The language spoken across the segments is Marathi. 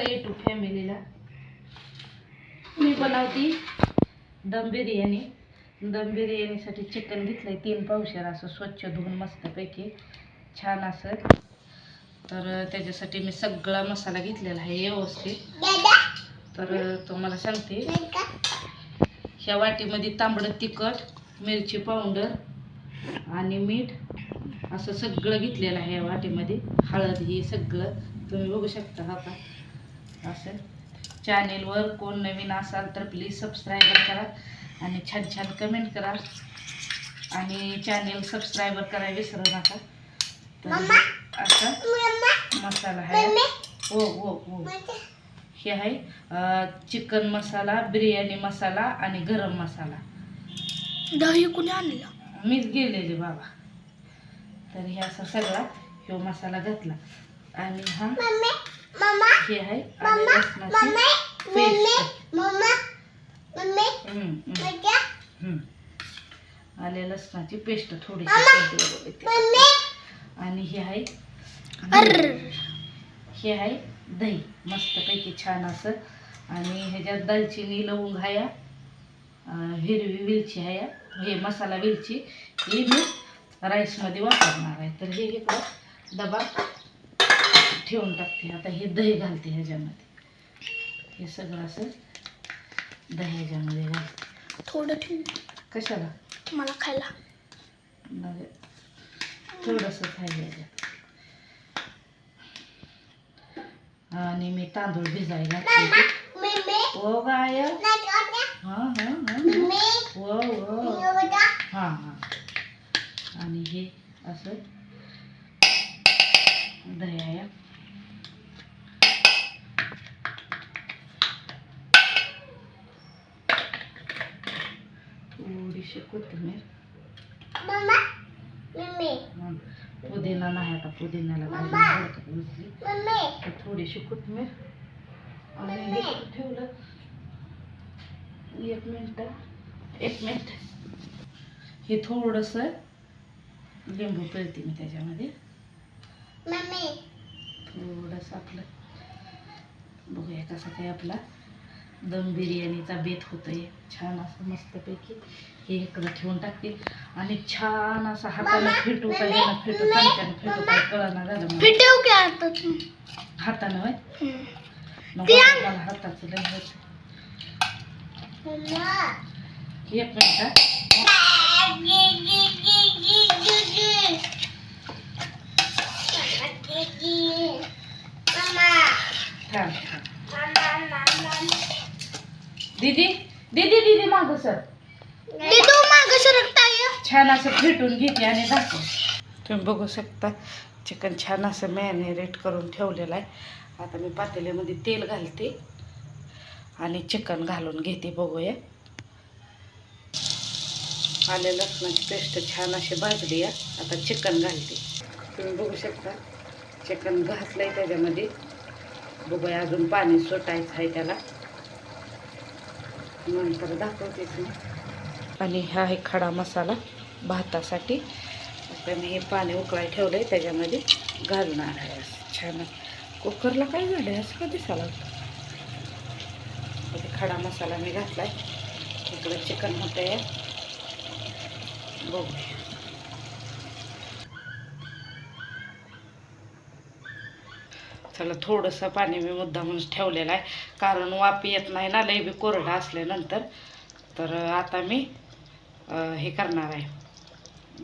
युट्यूब फॅमिलीला मी बनवती दम बिर्याणी. दम बिर्याणीसाठी चिकन घेतलंय तीन पावशेर असं स्वच्छ धुवून मस्तपैकी. छान असं. तर त्याच्यासाठी मी सगळा मसाला घेतलेला आहे व्यवस्थित. तर तुम्हाला सांगते. ह्या वाटीमध्ये तांबडं तिखट मिरची पावडर आणि मीठ असं सगळं घेतलेलं आहे या वाटीमध्ये. हळद हे सगळं. तुम्ही बघू शकता आता. असं चॅनेलवर कोण नवीन असाल तर प्लीज सबस्क्राईबर करा आणि छान छान कमेंट करा. आणि चॅनेल सबस्क्राईबर करायला विसरू नका. तर असा मसाला आहे. हो हो हो. हे आहे चिकन मसाला बिर्याणी मसाला आणि गरम मसाला. दही कुणी आणलं? मीच गेलेले बाबा. तर हे असा सगळा ह्यो मसाला घातला. आणि हा हे आहे आले लसणाची पेस्ट. आले लसणाची पेस्ट थोडीशी आणि हे आहे हे आहे दही. मस्तपैकी छान असं. आणि ह्याच्यात दालचिनी लवंग अं, हिरवी वेलची आहे हे मसाला वेलची. ही मी राईसमध्ये वापरणार आहे. तर हे इकडं डबा ठेवून टाकते. आता हे दही घालते ह्याच्यामध्ये. हे सगळं असं दही ह्याच्यामध्ये घालते. थोडं ठेव. कशाला? मला खायला. थोडंसं खायला आणि मी तांदूळ भिजायला ओ गाय हाँ हाँ हाँ हो हो. हाँ हाँ. आणि हे असं दही थोडीशी कोथिंबीर. पुदिना नाही आता पुदिन्याला थोडीशी कोथिंबीर. आणि ठेवलं. एक मिनटं एक मिनिट. हे थोडंसं लिंबू पिळते मी त्याच्यामध्ये. थोडंसं आपलं बघूया कसा काय आपला दम बिर्याणीचा बेत होतोय. छान असं मस्तपैकी हे इकडं ठेवून टाकते. आणि छान असं हातानं फिटू काय ह्यानं फिटू चमच्यानं फिटू काय कळना झालं हातानं. मला हाताचं लय होत. एक मिनिट थांब थांब. दीदी दीदी दीदी मागं सर. ते मागं सरकताय? छान असं फेटून घेते आणि दाखव. तुम्ही बघू शकता चिकन छान असं मॅरिनेट करून ठेवलेलं आहे. आता मी पातेल्यामध्ये तेल घालते आणि चिकन घालून घेते बघूया. आले लसणाची पेस्ट छान अशी भाजली आहे. आता चिकन घालते. तुम्ही बघू शकता चिकन घातलंय त्याच्यामध्ये. बघूया अजून पाणी सुटायचं आहे त्याला. नंतर दाखवते आणि हा आहे खडा मसाला भातासाठी. आता मी हे पाणी उकळाय ठेवलं आहे त्याच्यामध्ये घालणार आहे असं छान. कुकरला काय झालं आहे असं का दिसायला लागलं? खडा मसाला मी घातला आहे इकडं चिकन होतं आहे बघूया. चला थोडंसं पाणी मी मुद्दामच ठेवलेलं आहे. कारण वाफ येत नाही ना लई बी कोरडा असल्यानंतर. तर आता मी हे करणार आहे.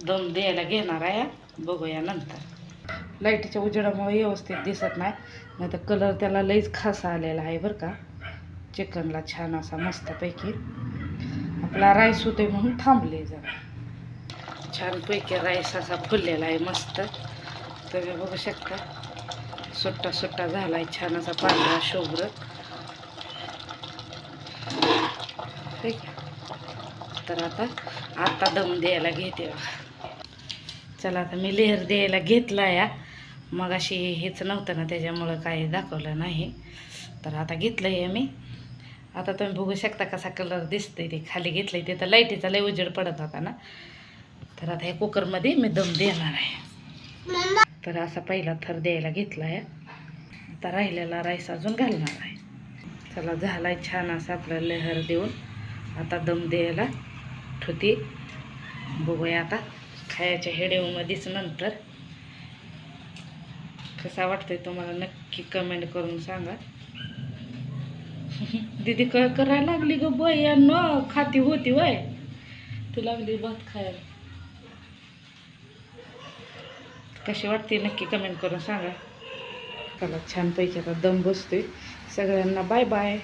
दम द्यायला घेणार आहे. बघूया नंतर. लाईटीच्या उजेडामुळे व्यवस्थित दिसत नाही. नाही तर कलर त्याला लईच खासा आलेला आहे बरं का. चिकनला छान असा मस्तपैकी. आपला राईस होतोय म्हणून थांबले जरा. छानपैकी राईस असा फुललेला आहे मस्त. तुम्ही बघू शकता. सुट्टा सुट्टा झाला आहे छान असा पांढरा शुभ्र. ठीक. आहे तर आता आता दम द्यायला घेते चला आता मी लेहर द्यायला घेतला या मग अशी हेच नव्हतं ना त्याच्यामुळं काही दाखवलं नाही. तर आता घेतलं आहे मी. आता तुम्ही बघू शकता कसा कलर दिसतंय ते. खाली घेतलंय ते तर लाईटीचा लय उजेड पडत होता ना. तर आता ह्या कुकरमध्ये मी दम देणार आहे. तर असा पहिला थर द्यायला घेतला आहे आता राहिलेला राईस अजून घालणार आहे. चला झालाय छान असा आपला लहर देऊन. आता दम द्यायला ठुती. बघूया आता खायच्या हेडेवमध्येच नंतर कसा वाटतंय तुम्हाला नक्की कमेंट करून सांगा. दीदी क करायला लागली ग बय न खाती होती वय. तू लागली भात खायला. कशी वाटते नक्की कमेंट करून सांगा. चला छानपैकी आता दम बसतोय. सगळ्यांना बाय बाय